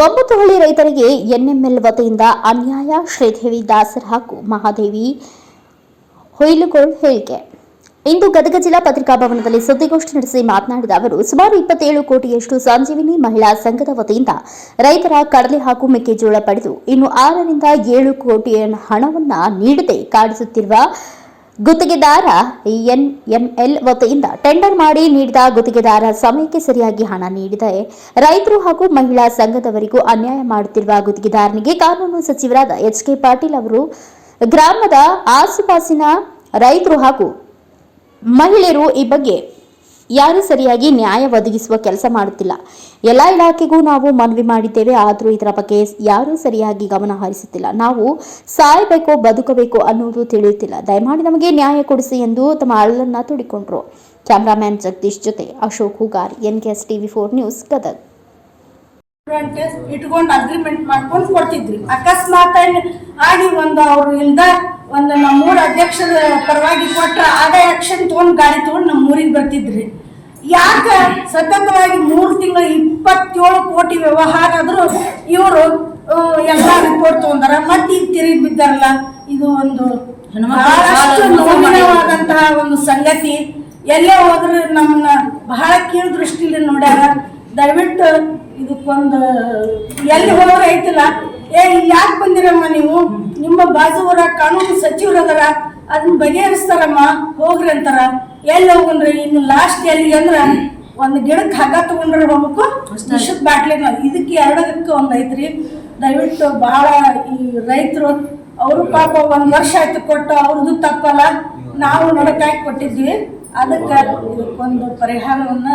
ಒಂಬತ್ತು ಹಳ್ಳಿ ರೈತರಿಗೆ ಎನ್ಎಂಎಲ್ ವತಿಯಿಂದ ಅನ್ಯಾಯ, ಶ್ರೀದೇವಿ, ದಾಸರ್ ಹಾಗೂ ಮಹಾದೇವಿ. ಹೊಯ್ಲುಗೋಳ್ ಹೇಳಿಕೆ. ಇಂದು ಗದಗ ಜಿಲ್ಲಾ ಪತ್ರಿಕಾ ಭವನದಲ್ಲಿ ಸುದ್ದಿಗೋಷ್ಠಿ ನಡೆಸಿ ಮಾತನಾಡಿದ ಅವರು, ಸುಮಾರು ಇಪ್ಪತ್ತೇಳು ಕೋಟಿಯಷ್ಟು ಸಂಜೀವಿನಿ ಮಹಿಳಾ ಸಂಘದ ವತಿಯಿಂದ ರೈತರ ಕಡಲೆ ಹಾಗೂ ಮೆಕ್ಕೆಜೋಳ ಪಡೆದು ಇನ್ನು ಆರರಿಂದ ಏಳು ಕೋಟಿ ಹಣವನ್ನ ನೀಡದೆ ಕಾಡಿಸುತ್ತಿರುವ ಗುತ್ತಿಗೆದಾರ ಎನ್ಎಂಎಲ್ ವತಿಯಿಂದ ಟೆಂಡರ್ ಮಾಡಿ ನೀಡಿದ ಗುತ್ತಿಗೆದಾರ ಸಮಯಕ್ಕೆ ಸರಿಯಾಗಿ ಹಣ ನೀಡಿದರೆ ರೈತರು ಹಾಗೂ ಮಹಿಳಾ ಸಂಘದವರಿಗೂ ಅನ್ಯಾಯ ಮಾಡುತ್ತಿರುವ ಗುತ್ತಿಗೆದಾರನಿಗೆ ಕಾನೂನು ಸಚಿವರಾದ ಎಚ್ ಕೆ ಪಾಟೀಲ್ ಅವರು ಗ್ರಾಮದ ಆಸುಪಾಸಿನ ರೈತರು ಹಾಗೂ ಮಹಿಳೆಯರು ಈ ಬಗ್ಗೆ ಯಾರೂ ಸರಿಯಾಗಿ ನ್ಯಾಯ ಒದಗಿಸುವ ಕೆಲಸ ಮಾಡುತ್ತಿಲ್ಲ. ಎಲ್ಲ ಇಲಾಖೆಗೂ ನಾವು ಮನವಿ ಮಾಡಿದ್ದೇವೆ, ಆದರೂ ಇದರ ಬಗ್ಗೆ ಯಾರೂ ಸರಿಯಾಗಿ ಗಮನ ಹರಿಸುತ್ತಿಲ್ಲ. ನಾವು ಸಾಯಬೇಕೋ, ಬದುಕಬೇಕು ಅನ್ನುವುದು ತಿಳಿಯುತ್ತಿಲ್ಲ. ದಯಮಾಡಿ ನಮಗೆ ನ್ಯಾಯ ಕೊಡಿಸಿ ಎಂದು ತಮ್ಮ ಅಳಲನ್ನ ತೋಡಿಕೊಂಡ್ರು ಕ್ಯಾಮ್ರಾಮ್ಯಾನ್ ಜಗದೀಶ್ ಜೊತೆ Ashok Hugar N K S TV four news, Gadag. ಇಟ್ಕೊಂಡು ಅಗ್ರಿಮೆಂಟ್ ಮಾಡ್ಕೊಂಡು ಕೊಡ್ತಿದ್ರಿ. ಅಕಸ್ಮಾತ್ ಆಗಿ ಒಂದು ಅವ್ರು ಇಲ್ದ ಒಂದು ನಮ್ಮೂರ ಅಧ್ಯಕ್ಷರ ಪರವಾಗಿ ಕೊಟ್ಟ ಆದ ಆಕ್ಷನ್ ತಗೊಂಡ್ ಗಾಡಿ ತಗೊಂಡ್ ನಮ್ಮ ಊರಿಗೆ ಬರ್ತಿದ್ರಿ. ಯಾಕ ಸತತವಾಗಿ ಮೂರು ತಿಂಗಳು ಇಪ್ಪತ್ತೇಳು ಕೋಟಿ ವ್ಯವಹಾರ ಆದರೂ ಇವರು ಎಲ್ಲ ರಿಪೋರ್ಟ್ ತಗೊಂಡಾರ. ಮತ್ತೆ ಈಗ ತಿರುಗಿ ಬಿದ್ದಾರಲ್ಲ ಇದು ಒಂದು ಬಹಳಷ್ಟು ನೋವಿನವಾದಂತಹ ಒಂದು ಸಂಗತಿ. ಎಲ್ಲೇ ಹೋದ್ರೆ ನಮ್ಮನ್ನ ಬಹಳ ಕೀಳು ದೃಷ್ಟಿಲಿ ನೋಡ್ಯಾರ. ದಯವಿಟ್ಟು ಇದಕ್ಕೊಂದು ಎಲ್ಲಿ ಹೋದ್ರೆ ಐತಿಲ್ಲ ಏ ಯಾಕೆ ಬಂದಿರಮ್ಮ ನೀವು? ನಿಮ್ಮ ಬಾಜುವರ ಕಾನೂನು ಸಚಿವರು ಅದಾರ ಅದನ್ನ ಬಗೆಹರಿಸ್ತಾರಮ್ಮ. ಹೋಗ್ರಿ ಅಂತಾರ. ಎಲ್ಲಿ ಹೋಗನ್ರಿ ಇನ್ನು ಲಾಸ್ಟ್ ಎಲ್ಲಿ ಅಂದ್ರ ಒಂದು ಗಿಡಕ್ಕೆ ಹಗ್ಗ ತಗೊಂಡ್ರೆ ಹೋಗ್ಬೇಕು ವಿಷದ ಬಾಟ್ಲಿ ಇದಕ್ಕೆ ಎರಡಕ್ಕೆ ಒಂದು ಐತ್ರಿ. ದಯವಿಟ್ಟು ಬಹಳ ಈ ರೈತರು ಅವರು ಪಾಪ ಒಂದು ವರ್ಷ ಆಯ್ತು ಕೊಟ್ಟು ಅವ್ರದ್ದು ತಪ್ಪಲ್ಲ. ನಾವು ನಡಕಾಯಿ ಕೊಟ್ಟಿದ್ವಿ. ಅದಕ್ಕೆ ಒಂದು ಪರಿಹಾರವನ್ನ